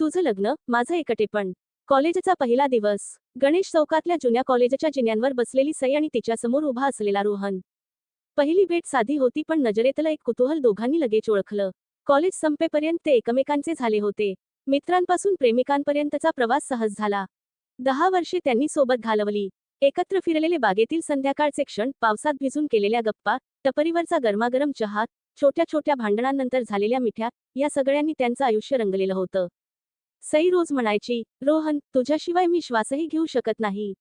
तुझं लग्न माझं एकटेपण. कॉलेजचा पहिला दिवस. गणेश चौकातल्या जुन्या कॉलेजच्या जिन्यांवर बसलेली सई आणि तिच्यासमोर उभा असलेला रोहन. पहिली भेट साधी होती पण नजरेतलं एक कुतूहल दोघांनी लगेच ओळखलं. कॉलेज संपेपर्यंत ते एकमेकांचे झाले होते. मित्रांपासून प्रेमिकांपर्यंतचा प्रवास सहज झाला. दहा वर्षे त्यांनी सोबत घालवली. एकत्र फिरलेले बागेतील संध्याकाळचे क्षण पावसात भिजून केलेल्या गप्पा टपरीवरचा गरमागरम चहा छोट्या छोट्या भांडणांनंतर झालेल्या मिठ्या या सगळ्यांनी त्यांचं आयुष्य रंगलेलं होतं. सई रोज म्हणायची रोहन तुझ्याशिवाय मी श्वासही घेऊ शकत नाही.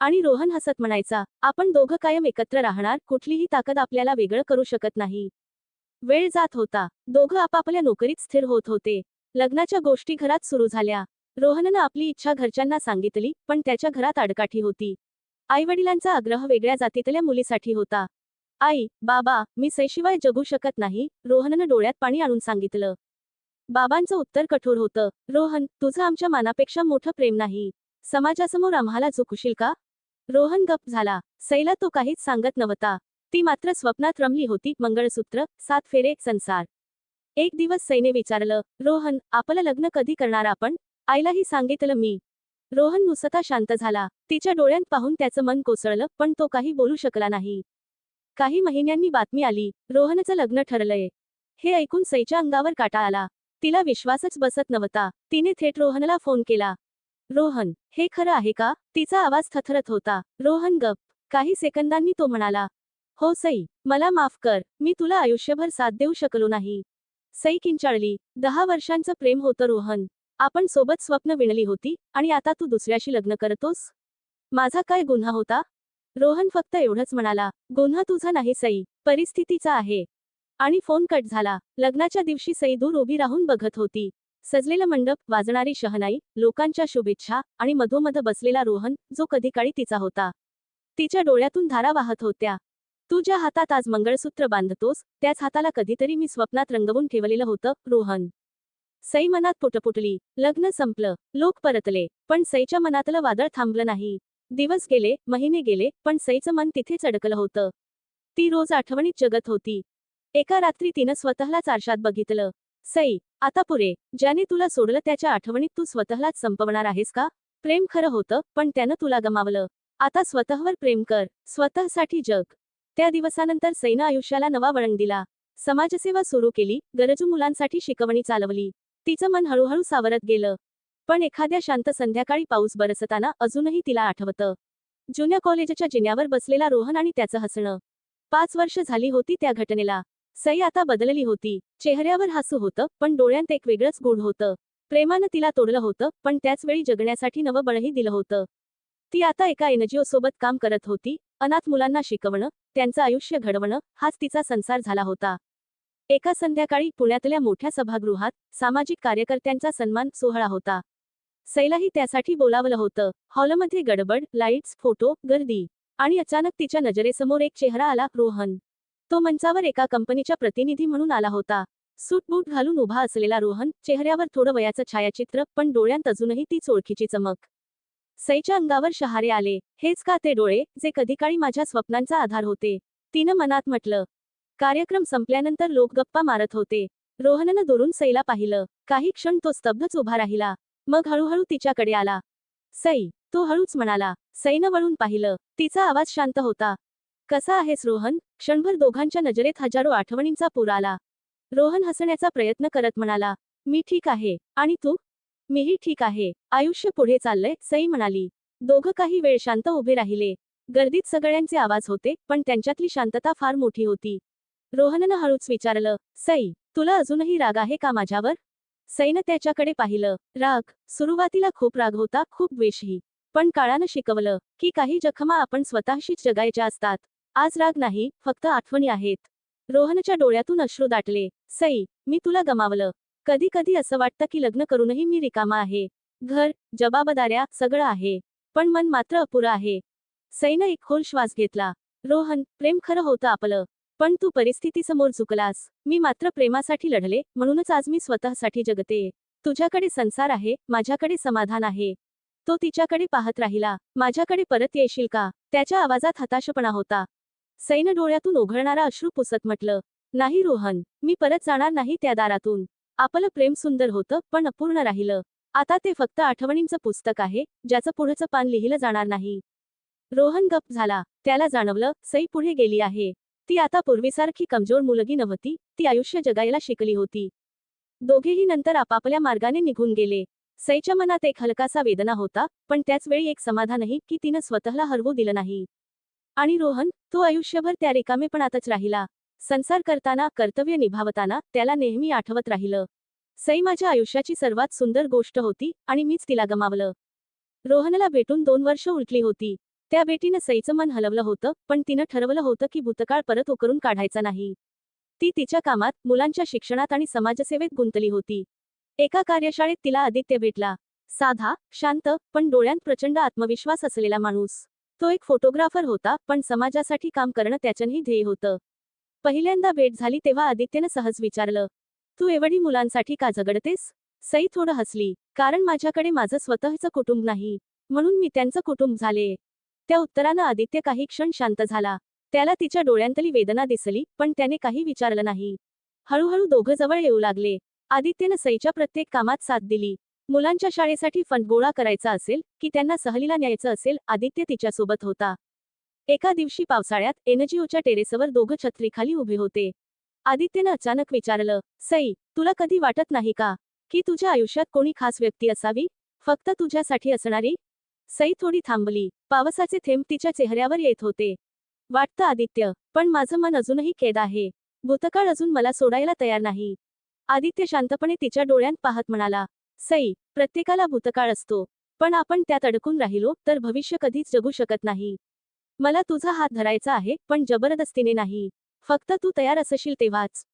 आणि रोहन हसत म्हणायचा आपण दोघं कायम एकत्र राहणार कुठलीही ताकद आपल्याला वेगळं करू शकत नाही. वेळ जात होता. दोघं आपापल्या नोकरीत स्थिर होत होते. लग्नाच्या गोष्टी घरात सुरू झाल्या. रोहननं आपली इच्छा घरच्यांना सांगितली पण त्याच्या घरात आडकाठी होती. आईवडिलांचा आग्रह वेगळ्या जातीतल्या मुलीसाठी होता. आई बाबा मी सैशिवाय जगू शकत नाही रोहननं डोळ्यात पाणी आणून सांगितलं. बाबांचं उत्तर कठोर होतं. रोहन तुझं आमच्या मानापेक्षा मोठं प्रेम नाही. समाजासमोर आम्हाला चुकशील का? रोहन गप झाला. सैला तो काहीच सांगत नव्हता. ती मात्र स्वप्नात रमली होती. मंगळसूत्र सात फेरे संसार. एक दिवस सैने विचारलं रोहन आपलं लग्न कधी करणार आपण? आईलाही सांगितलं मी. रोहन नुसता शांत झाला. तिच्या डोळ्यांत पाहून त्याचं मन कोसळलं पण तो काही बोलू शकला नाही. काही महिन्यांनी बातमी आली. रोहनचं लग्न ठरलंय. हे ऐकून सईच्या अंगावर काटा आला. तिला विश्वासच बसत नव्हता. तिने थेट रोहनला फोन केला. रोहन हे खरं आहे का? तिचा आवाज थथरत होता. रोहन गप. काही सेकंदांनी तो म्हणाला हो सई मला माफ कर. मी तुला आयुष्यभर साथ देऊ शकलो नाही. सई किंचाळली. दहा वर्षांचं प्रेम होतं रोहन. आपण सोबत स्वप्न विणली होती आणि आता तू दुसऱ्याशी लग्न करतोस? माझा काय गुन्हा होता? रोहन फक्त एवढंच म्हणाला गुन्हा तुझा नाही सई. परिस्थितीचा आहे. आणि फोन कट झाला. लग्नाच्या दिवशी सई दूर उभी राहून बघत होती. सजलेलं मंडप वाजणारी शहनाई लोकांच्या शुभेच्छा आणि मधोमध बसलेला रोहन जो कधी काळी तिचा होता. तिच्या डोळ्यातून धारा वाहत होत्या. तू ज्या हातात आज मंगळसूत्र बांधतोस त्याच हाताला कधीतरी मी स्वप्नात रंगवून ठेवलेलं होतं रोहन. सई मनात पुटपुटली. लग्न संपलं. लोक परतले पण सईच्या मनातलं वादळ थांबलं नाही. दिवस गेले महिने गेले पण सईचं मन तिथेच अडकलं होतं. ती रोज आठवणीत जगत होती. एका रात्री तिनं स्वतःलाच आरशात बघितलं. सई आता पुरे ज्याने तुला सोडलं त्याच्या आठवणीत तू स्वतःलाच संपवणार आहेस का? प्रेम खरं होतं पण त्यानं तुला गमावलं. आता स्वतःवर प्रेम कर स्वतःसाठी जग. त्या दिवसानंतर सईनं आयुष्याला नवा वळण दिला. समाजसेवा सुरू केली गरजू मुलांसाठी शिकवणी चालवली. तिचं मन हळूहळू सावरत गेलं. पण एखाद्या शांत संध्याकाळी पाऊस बरसताना अजूनही तिला आठवतं. जुन्या कॉलेजच्या जिन्यावर बसलेला रोहन आणि त्याचं हसणं. पाच वर्ष झाली होती त्या घटनेला. सई आता बदलली होती. चेहऱ्यावर हसू होतं पण डोळ्यांत एक वेगळंच गुण होतं. प्रेमानं तिला तोडलं होतं पण त्याच वेळी जगण्यासाठी नवं बळही दिलं होतं. ती आता एका एनजीओ सोबत काम करत होती अनाथ मुलांना शिकवणं त्यांचं आयुष्य घडवणं हाच तिचा संसार झाला होता. एका संध्याकाळी पुण्यातल्या मोठ्या सभागृहात सामाजिक कार्यकर्त्यांचा सन्मान सोहळा होता. सैलाही त्यासाठी बोलावलं होतं. हॉलमध्ये गडबड लाईट्स फोटो गर्दी आणि अचानक तिच्या नजरेसमोर एक चेहरा आला रोहन. तो मंचावर एका कंपनीच्या प्रतिनिधी म्हणून आला होता. सूटबूट घालून उभा असलेला रोहन चेहऱ्यावर थोडं वयाचं छायाचित्र पण डोळ्यांत अजूनही तीच ओळखीची चमक. सईच्या अंगावर शहारे आले. हेच का ते डोळे? जे कधीकाळी माझ्या स्वप्नांचा आधार होते. तिनं मनात म्हटलं. कार्यक्रम संपल्यानंतर लोक गप्पा मारत होते. रोहननं दुरून सईला पाहिलं. काही क्षण तो स्तब्धच उभा राहिला. मग हळूहळू तिच्याकडे आला. सई तो हळूच म्हणाला. सईनं वळून पाहिलं. तिचा आवाज शांत होता. कसा आहेस रोहन? क्षणभर दोघांच्या नजरेत हजारो आठवणींचा पूर आला. रोहन हसण्याचा प्रयत्न करत म्हणाला मी ठीक आहे. आणि तू? मीही ठीक आहे. आयुष्य पुढे चाललंय सई म्हणाली. दोघं काही वेळ शांत उभे राहिले. गर्दीत सगळ्यांचे आवाज होते पण त्यांच्यातली शांतता फार मोठी होती. रोहननं हळूच विचारलं सई तुला अजूनही राग आहे का माझ्यावर? सईनं त्याच्याकडे पाहिलं. राग? सुरुवातीला खूप राग होता खूप द्वेषही. पण काळानं शिकवलं की काही जखमा आपण स्वतःशीच जगायच्या असतात. आज राग नाही फक्त आठवणी आहेत. रोहनच्या डोळ्यातून अश्रू दाटले. सई मी तुला गमावलं. कधी कधी असं वाटतं की लग्न करूनही मी रिकामा आहे. घर जबाबदाऱ्या सगळं आहे. पण मन मात्र अपुरं आहे. सईनं एक खोल श्वास घेतला. रोहन प्रेम खरं होतं आपलं. पण तू परिस्थितीसमोर झुकलास मी मात्र प्रेमासाठी लढले म्हणूनच आज मी स्वतःसाठी जगते. तुझ्याकडे संसार आहे माझ्याकडे समाधान आहे. तो तिच्याकडे पाहत राहिला. माझ्याकडे परत येशील का? त्याच्या आवाजात हताशपणा होता. सैन डोळ्यातून ओघळणारा अश्रू पुसत म्हटलं नाही रोहन मी परत जाणार नाही त्या दारातून. आपलं प्रेम सुंदर होतं पण अपूर्ण राहिलं. आता ते फक्त आठवणींचं पुस्तक आहे ज्याचं पुढचं पान लिहिलं जाणार नाही. रोहन गप झाला. त्याला जाणवलं सई पुढे गेली आहे. ती आता पूर्वीसारखी कमजोर मुलगी नव्हती ती आयुष्य जगायला शिकली होती. दोघेही नंतर आपापल्या मार्गाने निघून गेले. सईच्या मनात एक हलकासा वेदना होता पण त्याच वेळी एक समाधानही की तिनं स्वतःला हरवू दिलं नाही. आणि रोहन तो आयुष्यभर त्या रिकामेपणातच राहिला. संसार करताना कर्तव्य निभावताना त्याला नेहमी आठवत राहिलं. सई माझ्या आयुष्याची सर्वात सुंदर गोष्ट होती आणि मीच तिला गमावलं. रोहनला भेटून दोन वर्ष उलटली होती. त्या भेटीनं सईचं मन हलवलं होतं पण तिनं ठरवलं होतं की भूतकाळ परत उकरून काढायचा नाही. ती तिच्या कामात मुलांच्या शिक्षणात आणि समाजसेवेत गुंतली होती. एका कार्यशाळेत तिला आदित्य भेटला. साधा शांत पण डोळ्यांत प्रचंड आत्मविश्वास असलेला माणूस. तो एक फोटोग्राफर होता पण समाजासाठी काम करणं त्याचंही ध्येय होतं. पहिल्यांदा भेट झाली तेव्हा आदित्यनं सहज विचारलं तू एवढी मुलांसाठी का झगडतेस? सई थोडं हसली कारण माझ्याकडे माझं स्वतःचं कुटुंब नाही म्हणून मी त्यांचं कुटुंब झाले. त्या उत्तरानं आदित्य काही क्षण शांत झाला. त्याला तिच्या डोळ्यांतली वेदना दिसली पण त्याने काही विचारलं नाही. हळूहळू दोघं जवळ येऊ लागले. आदित्यनं सईच्या प्रत्येक कामात साथ दिली. मुलांच्या शाळेसाठी फंड गोळा करायचा असेल की त्यांना सहलीला न्यायचं असेल आदित्य तिच्यासोबत होता. एका दिवशी पावसाळ्यात एनजीओच्या टेरेसवर दोघं छत्रीखाली उभे होते. आदित्यनं अचानक विचारलं सई तुला कधी वाटत नाही का की तुझ्या आयुष्यात कोणी खास व्यक्ती असावी? फक्त तुझ्यासाठी असणारी? सई थोडी थांबली. पावसाचे थेंब तिच्या चेहऱ्यावर येत होते. वाटतं आदित्य पण माझं मन अजूनही खेद आहे. भूतकाळ अजून मला सोडायला तयार नाही. आदित्य शांतपणे तिच्या डोळ्यांत पाहत म्हणाला सई प्रत्येकाला भूतकाळ असतो पण आपण त्यात अडकून राहिलो तर भविष्य कधीच जगू शकत नाही. मला तुझा हात धरायचा आहे पण जबरदस्तीने नाही. फक्त तू तयार असशील तेव्हाच.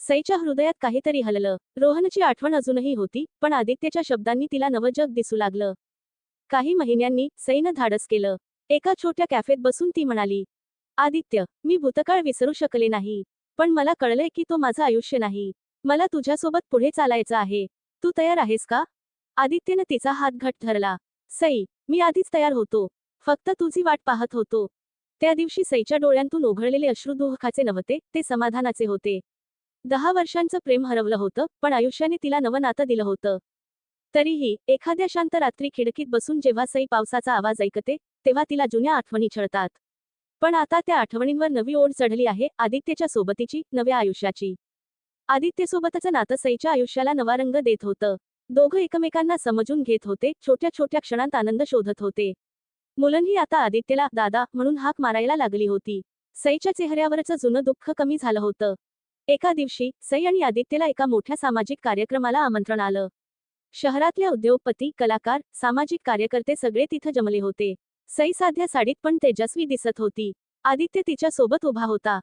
सईच्या हृदयात काहीतरी हललं. रोहनची आठवण अजूनही होती पण आदित्यच्या शब्दांनी तिला नवं जग दिसू लागलं. काही महिन्यांनी सईनं धाडस केलं. एका छोट्या कॅफेत बसून ती म्हणाली आदित्य मी भूतकाळ विसरू शकले नाही पण मला कळलंय की तो माझं आयुष्य नाही. मला तुझ्यासोबत पुढे चालायचं आहे. तू तयार आहेस का? आदित्यनं तिचा हात घट धरला. सई मी आधीच तयार होतो. फक्त तुझी वाट पाहत होतो. त्या दिवशी सईच्या डोळ्यांतून ओघळलेले अश्रू दुःखाचे नव्हते ते समाधानाचे होते. दहा वर्षांचं प्रेम हरवलं होतं पण आयुष्याने तिला नवं नातं दिलं होतं. तरीही एखाद्या शांत रात्री खिडकीत बसून जेव्हा सई पावसाचा आवाज ऐकते तेव्हा तिला जुन्या आठवणी छळतात. पण आता त्या आठवणींवर नवी ओढ चढली आहे आदित्यच्या सोबतीची नव्या आयुष्याची. आदित्यसोबतचं नातं सईच्या आयुष्याला नवा रंग देत होतं. दोघं एकमेकांना समजून घेत होते छोट्या छोट्या क्षणांत आनंद शोधत होते. मुलंही आता आदित्यला दादा म्हणून हाक मारायला लागली होती. सईच्या चेहऱ्यावरचं जुनं दुःख कमी झालं होतं. एका दिवशी सई आणि आदित्यला एका मोठ्या सामाजिक कार्यक्रमाला आमंत्रण आलं. शहरातल्या उद्योगपती कलाकार सामाजिक कार्यकर्ते सगळे तिथं जमले होते. सई साध्या साडीत पण तेजस्वी दिसत होती. आदित्य तिच्या सोबत उभा होता.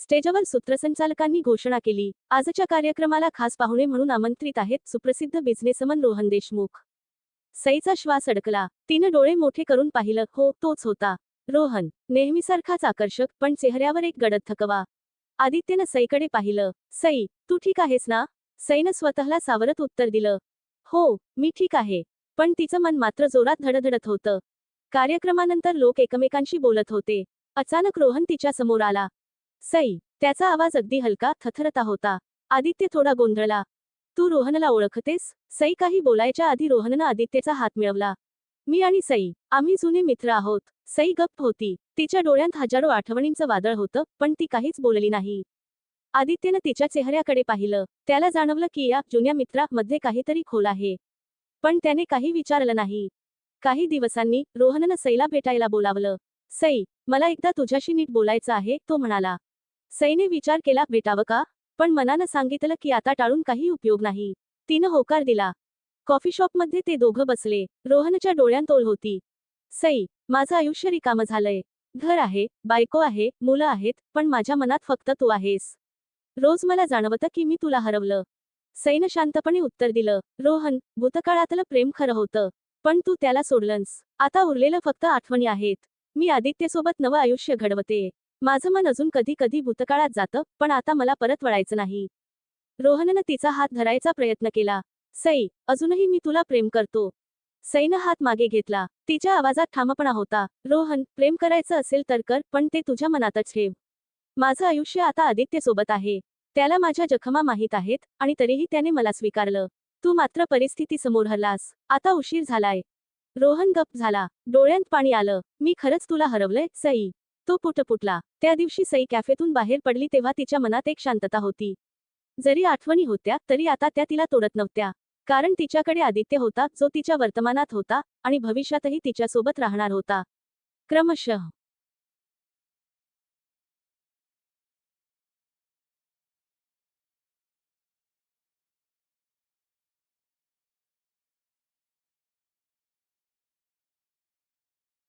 स्टेजवर सूत्रसंचालकांनी घोषणा केली. आजच्या कार्यक्रमाला खास पाहुणे म्हणून आमंत्रित आहेत सुप्रसिद्ध बिझनेसमन रोहन देशमुख. सईचा श्वास अडकला. तिनं डोळे मोठे करून पाहिलं. हो तोच होता. रोहन नेहमीसारखाच आकर्षक पण चेहऱ्यावर एक गडद थकवा. आदित्यनं सईकडे पाहिलं. सई तू ठीक आहेस ना? सईनं स्वतःला सावरत उत्तर दिलं. हो मी ठीक आहे. पण तिचं मन मात्र जोरात धडधडत होतं. कार्यक्रमानंतर लोक एकमेकांशी बोलत होते. अचानक रोहन तिच्या समोर आला. सई त्याचा आवाज अगदी हलका थथरता होता. आदित्य थोडा गोंधळला. तू रोहनला ओळखतेस सई काही बोलायच्या आधी रोहननं आदित्यचा हात मिळवला. मी आणि सई आम्ही जुने मित्र आहोत सई गप्प होती. तिच्या डोळ्यांत हजारो आठवणींचं वादळ होतं पण ती काहीच बोलली नाही. आदित्यनं तिच्या चेहऱ्याकडे पाहिलं. त्याला जाणवलं की या जुन्या मित्रामध्ये काहीतरी खोल आहे. पण त्याने काही विचारलं नाही. काही दिवसांनी रोहननं सईला भेटायला बोलावलं. सई मला एकदा तुझ्याशी नीट बोलायचं आहे तो म्हणाला. सईने विचार केला भेटावं का? पण मनानं सांगितलं की आता टाळून काही उपयोग नाही. तिनं होकार दिला. कॉफी शॉपमध्ये ते दोघं बसले. रोहनच्या डोळ्यांत होती. सई माझं आयुष्य रिकामं झालंय. घर आहे बायको आहे मुलं आहेत पण माझ्या मनात फक्त तू आहेस. रोज मला जाणवतं की मी तुला हरवलं. सईनं शांतपणे उत्तर दिलं. रोहन भूतकाळातलं प्रेम खरं होतं पण तू त्याला सोडलंस. आता उरलेलं फक्त आठवणी आहेत. मी आदित्यसोबत नवं आयुष्य घडवते. माझं मन अजून कधी कधी भूतकाळात जातं पण आता मला परत वळायचं नाही. रोहननं तिचा हात धरायचा प्रयत्न केला. सई अजूनही मी तुला प्रेम करतो. सईनं हात मागे घेतला. तिच्या आवाजात ठामपणा होता. रोहन प्रेम करायचं असेल तर कर पण ते तुझ्या मनातच ठेव. माझं आयुष्य आता आदित्यसोबत आहे. त्याला माझ्या जखमा माहीत आहेत आणि तरीही त्याने मला स्वीकारलं. तू मात्र परिस्थिती समोर हरलास. आता उशीर झालाय. रोहन गप झाला. डोळ्यांत पाणी आलं. मी खरंच तुला हरवलंय सई. तो पुटपुटला त्या दिवशी सई कॅफेतून बाहेर पडली तेव्हा तिच्या मनात एक शांतता होती. जरी आठवणी होत्या तरी आता त्या तिला तोडत नव्हत्या. कारण तिच्याकडे आदित्य होता जो तिच्या वर्तमानात होता आणि भविष्यातही तिच्यासोबत राहणार होता. क्रमशः